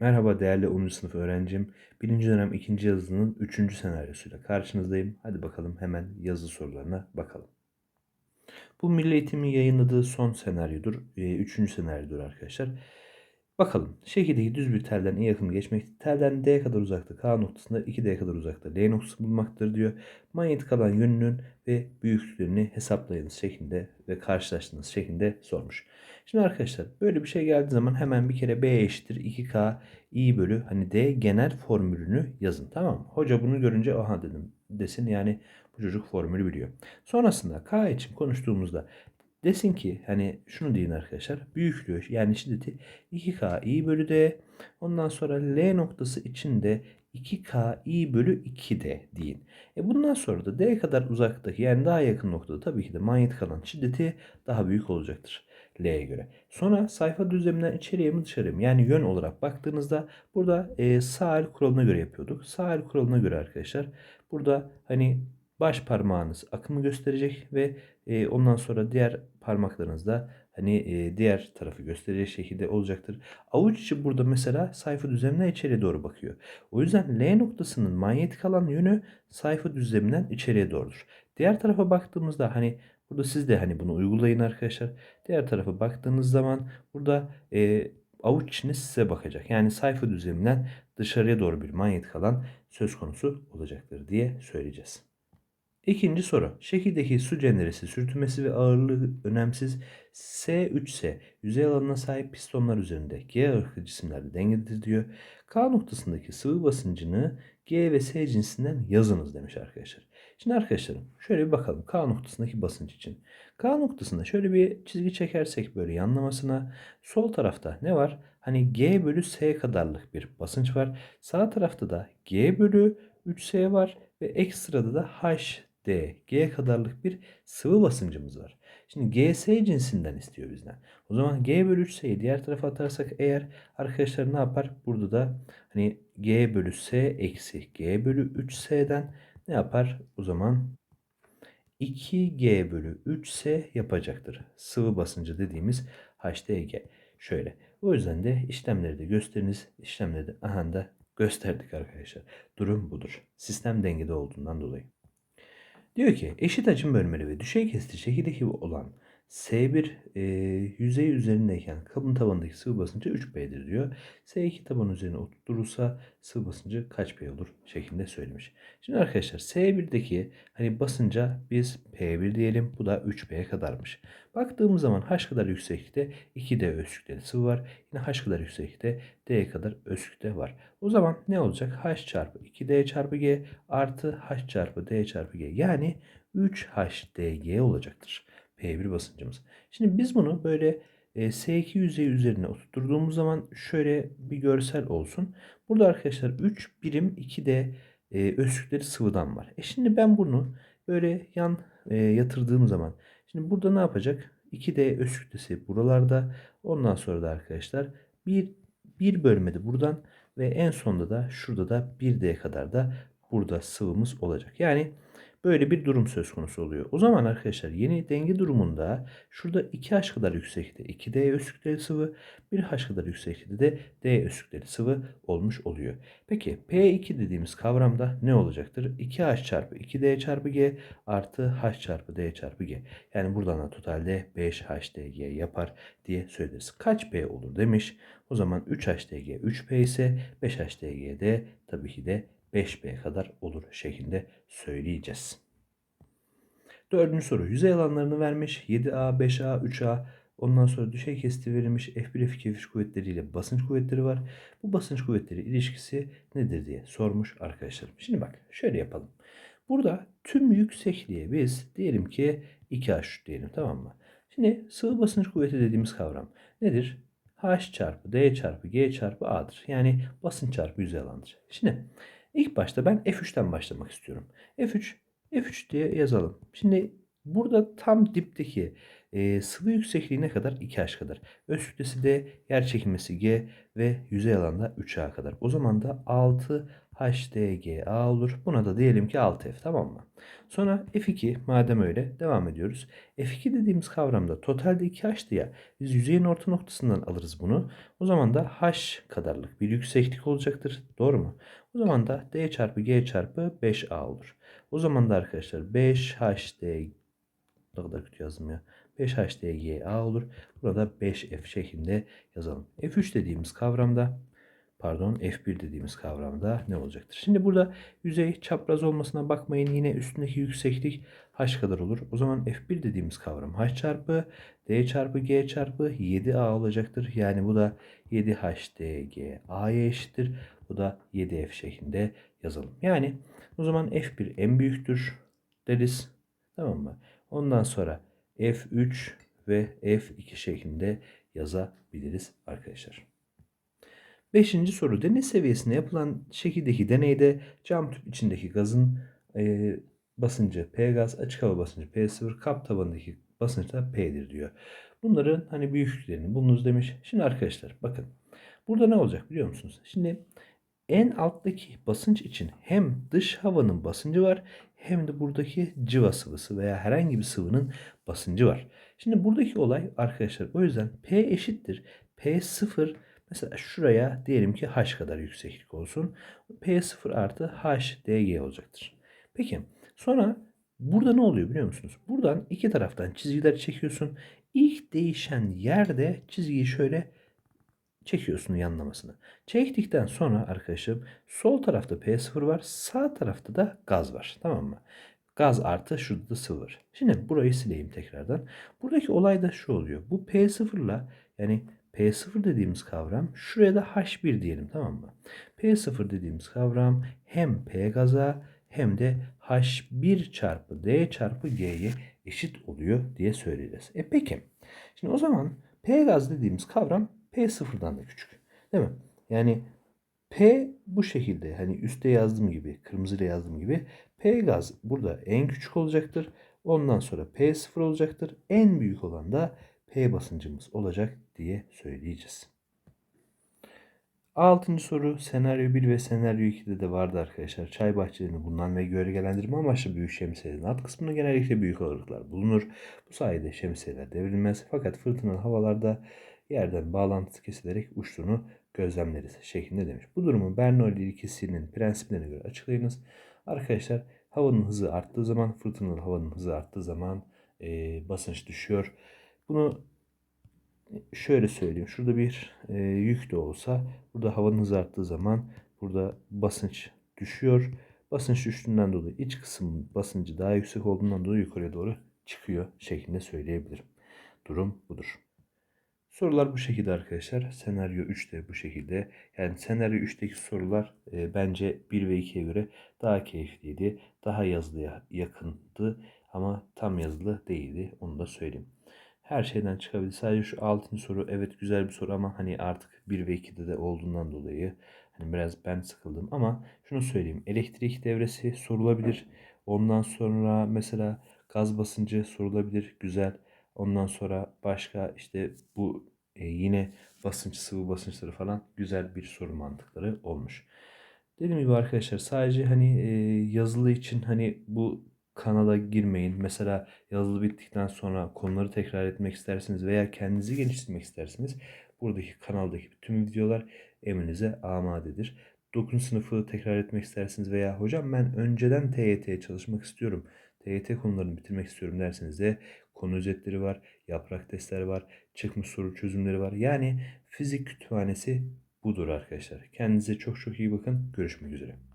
Merhaba değerli 10. sınıf öğrencim. 1. dönem 2. yazının 3. senaryosuyla karşınızdayım. Hadi bakalım hemen yazı sorularına bakalım. Bu Milli Eğitim'in yayınladığı son senaryodur. 3. senaryodur arkadaşlar. Bakalım. Şekildeki düz bir telden iyi akım geçmek. Telden D kadar uzakta K noktasında 2D kadar uzakta L noktası bulmaktır diyor. Manyetik alan yönünün ve büyüklüklerini hesaplayınız şeklinde ve karşılaştığınız şeklinde sormuş. Şimdi arkadaşlar böyle bir şey geldiği zaman hemen bir kere B eşittir 2K i bölü hani D genel formülünü yazın tamam mı? Hoca bunu görünce aha dedim desin yani bu çocuk formülü biliyor. Sonrasında K için konuştuğumuzda Desin ki hani şunu deyin arkadaşlar. Büyüklüğü yani şiddeti 2K i bölü D. Ondan sonra L noktası içinde 2K i bölü 2D deyin. E bundan sonra da D kadar uzaktaki yani daha yakın noktada tabii ki de manyetik alan şiddeti daha büyük olacaktır. L'ye göre. Sonra sayfa düzleminden içeriye mi dışarıya mı? Yani yön olarak baktığınızda burada e, sağ el kuralına göre yapıyorduk. Sağ el kuralına göre arkadaşlar burada hani baş parmağınız akımı gösterecek ve e, ondan sonra diğer parmaklarınız da hani e, diğer tarafı gösterecek şekilde olacaktır. Avuç içi burada mesela sayfa düzleminden içeriye doğru bakıyor. O yüzden L noktasının manyetik alan yönü sayfa düzleminden içeriye doğrudur. Diğer tarafa baktığımızda hani burada siz de hani bunu uygulayın arkadaşlar. Diğer tarafa baktığınız zaman burada e, avuç içine size bakacak. Yani sayfa düzleminden dışarıya doğru bir manyetik alan söz konusu olacaktır diye söyleyeceğiz. İkinci soru. Şekildeki su cenderesi sürtünmesi ve ağırlığı önemsiz S3S yüzey alanına sahip pistonlar üzerinde G ağırlıklı cisimlerde dengededir diyor. K noktasındaki sıvı basıncını G ve S cinsinden yazınız demiş arkadaşlar. Şimdi arkadaşlarım şöyle bir bakalım K noktasındaki basınç için. K noktasında şöyle bir çizgi çekersek böyle yanlamasına sol tarafta ne var? Hani G bölü S kadarlık bir basınç var. Sağ tarafta da G bölü 3S var ve ekstrada da H D, G kadarlık bir sıvı basıncımız var. Şimdi GS cinsinden istiyor bizden. O zaman G bölü 3S'yi diğer tarafa atarsak eğer arkadaşlar ne yapar? Burada da hani G bölü S eksi G bölü 3S'den ne yapar? O zaman 2G bölü 3S yapacaktır. Sıvı basıncı dediğimiz HDG. Şöyle. O yüzden de işlemleri de gösteriniz. İşlemleri de aha da gösterdik arkadaşlar. Durum budur. Sistem dengede olduğundan dolayı. Diyor ki eşit hacim bölmeli ve düşey kesici şekildeki olan S1 e, yüzey üzerindeyken kabın tabanındaki sıvı basıncı 3B'dir diyor. S2 taban üzerine oturturulsa sıvı basıncı kaç B olur şeklinde söylemiş. Şimdi arkadaşlar S1'deki hani basınca biz P1 diyelim. Bu da 3B kadarmış. Baktığımız zaman H kadar yükseklikte 2D ölçükleri sıvı var. Yine H kadar yükseklikte D kadar ölçükte var. O zaman ne olacak? H çarpı 2D çarpı G artı H çarpı D çarpı G. Yani 3HDG olacaktır. P1 basıncımız. Şimdi biz bunu böyle e, S2 yüzeyi üzerine oturttuğumuz zaman şöyle bir görsel olsun. Burada arkadaşlar 3 birim 2D e, ölçükleri sıvıdan var. E şimdi ben bunu böyle yan e, yatırdığım zaman şimdi burada ne yapacak? 2D ölçüktesi buralarda. Ondan sonra da arkadaşlar bir, bir bölmede buradan ve en sonda da şurada da 1D kadar da burada sıvımız olacak. Yani Böyle bir durum söz konusu oluyor. O zaman arkadaşlar yeni denge durumunda şurada 2H kadar yükseklikte 2D öz sıvı, 1H kadar yükseklikte de D öz sıvı olmuş oluyor. Peki P2 dediğimiz kavramda ne olacaktır? 2H çarpı 2D çarpı G artı H çarpı D çarpı G. Yani buradan da totalde 5HDG yapar diye söyleriz. Kaç P olur demiş. O zaman 3HDG 3P ise 5HDG de tabii ki de 5B kadar olur şeklinde söyleyeceğiz. Dördüncü soru. Yüzey alanlarını vermiş. 7A, 5A, 3A. Ondan sonra düşey kesiti verilmiş. F1, F2, F3 kuvvetleriyle basınç kuvvetleri var. Bu basınç kuvvetleri ilişkisi nedir diye sormuş arkadaşlarım. Şimdi bak şöyle yapalım. Burada tüm yüksekliğe biz diyelim ki 2H diyelim tamam mı? Şimdi sıvı basınç kuvveti dediğimiz kavram nedir? H çarpı D çarpı G çarpı A'dır. Yani basınç çarpı yüzey alanıdır. Şimdi İlk başta ben F3'ten başlamak istiyorum. F3, F3 diye yazalım. Şimdi burada tam dipteki e, sıvı yüksekliği ne kadar? 2H kadar. Öz kütlesi de yer çekilmesi G ve yüzey alanda 3A kadar. O zaman da 6 HDGA olur. Buna da diyelim ki 6F tamam mı? Sonra F2 madem öyle devam ediyoruz. F2 dediğimiz kavramda totalde 2H'tı ya. Biz yüzeyin orta noktasından alırız bunu. O zaman da H kadarlık bir yükseklik olacaktır. Doğru mu? O zaman da D çarpı G çarpı 5A olur. O zaman da arkadaşlar 5HD ne kadar kötü yazdım ya. 5HDGA olur. Burada 5F şeklinde yazalım. F3 dediğimiz kavramda pardon F1 dediğimiz kavramda ne olacaktır? Şimdi burada yüzey çapraz olmasına bakmayın. Yine üstündeki yükseklik h kadar olur. O zaman F1 dediğimiz kavram h çarpı d çarpı g çarpı 7a olacaktır. Yani bu da 7hdg a'ya eşittir. Bu da 7f şeklinde yazalım. Yani o zaman F1 en büyüktür deriz. Tamam mı? Ondan sonra F3 ve F2 şeklinde yazabiliriz arkadaşlar. Beşinci soru deney seviyesinde yapılan şekildeki deneyde cam tüp içindeki gazın e, basıncı P gaz, açık hava basıncı P0, kap tabanındaki basınç da P'dir diyor. Bunların hani büyüklüklerini bulunuz demiş. Şimdi arkadaşlar bakın burada ne olacak biliyor musunuz? Şimdi en alttaki basınç için hem dış havanın basıncı var hem de buradaki cıva sıvısı veya herhangi bir sıvının basıncı var. Şimdi buradaki olay arkadaşlar o yüzden P eşittir. P0 mesela şuraya diyelim ki H kadar yükseklik olsun. P0 artı H dg olacaktır. Peki sonra burada ne oluyor biliyor musunuz? Buradan iki taraftan çizgiler çekiyorsun. İlk değişen yerde çizgiyi şöyle çekiyorsun yanlamasını. Çektikten sonra arkadaşım sol tarafta P0 var. Sağ tarafta da gaz var. Tamam mı? Gaz artı şurada da sıvı var. Şimdi burayı sileyim tekrardan. Buradaki olay da şu oluyor. Bu P0 ile yani P0 dediğimiz kavram şuraya da H1 diyelim tamam mı? P0 dediğimiz kavram hem P gaza hem de H1 çarpı D çarpı G'ye eşit oluyor diye söyleyeceğiz. E peki. Şimdi o zaman P gaz dediğimiz kavram P sıfırdan da küçük. Değil mi? Yani P bu şekilde hani üstte yazdığım gibi kırmızıyla yazdığım gibi P gaz burada en küçük olacaktır. Ondan sonra P sıfır olacaktır. En büyük olan da P basıncımız olacak diye söyleyeceğiz. Altıncı soru senaryo 1 ve senaryo 2'de de vardı arkadaşlar. Çay bahçelerini bulunan ve gölgelendirme amaçlı büyük şemsiyelerin alt kısmında genellikle büyük aralıklar bulunur. Bu sayede şemsiyeler devrilmez. Fakat fırtınalı havalarda yerden bağlantısı kesilerek uçtuğunu gözlemleriz şeklinde demiş. Bu durumu Bernoulli ilkesinin prensiplerine göre açıklayınız. Arkadaşlar havanın hızı arttığı zaman fırtınalı havanın hızı arttığı zaman e, basınç düşüyor. Bunu şöyle söyleyeyim. Şurada bir e, yük de olsa burada havanın hızı zaman burada basınç düşüyor. Basınç düştüğünden dolayı iç kısım basıncı daha yüksek olduğundan dolayı yukarıya doğru çıkıyor şeklinde söyleyebilirim. Durum budur. Sorular bu şekilde arkadaşlar. Senaryo 3 de bu şekilde. Yani senaryo 3'teki sorular e, bence 1 ve 2'ye göre daha keyifliydi. Daha yazılıya yakındı ama tam yazılı değildi. Onu da söyleyeyim. Her şeyden çıkabilir. Sadece şu 6. soru evet güzel bir soru ama hani artık 1 ve 2'de de olduğundan dolayı hani biraz ben sıkıldım ama şunu söyleyeyim. Elektrik devresi sorulabilir. Ondan sonra mesela gaz basıncı sorulabilir. Güzel. Ondan sonra başka işte bu e, yine basınç sıvı basınçları falan güzel bir soru mantıkları olmuş. Dediğim gibi arkadaşlar sadece hani e, yazılı için hani bu kanala girmeyin. Mesela yazılı bittikten sonra konuları tekrar etmek isterseniz veya kendinizi geliştirmek isterseniz buradaki kanaldaki tüm videolar emrinize amadedir. 9. sınıfı tekrar etmek isterseniz veya hocam ben önceden TYT'ye çalışmak istiyorum. TYT konularını bitirmek istiyorum derseniz de konu özetleri var, yaprak testleri var, çıkmış soru çözümleri var. Yani fizik kütüphanesi budur arkadaşlar. Kendinize çok çok iyi bakın. Görüşmek üzere.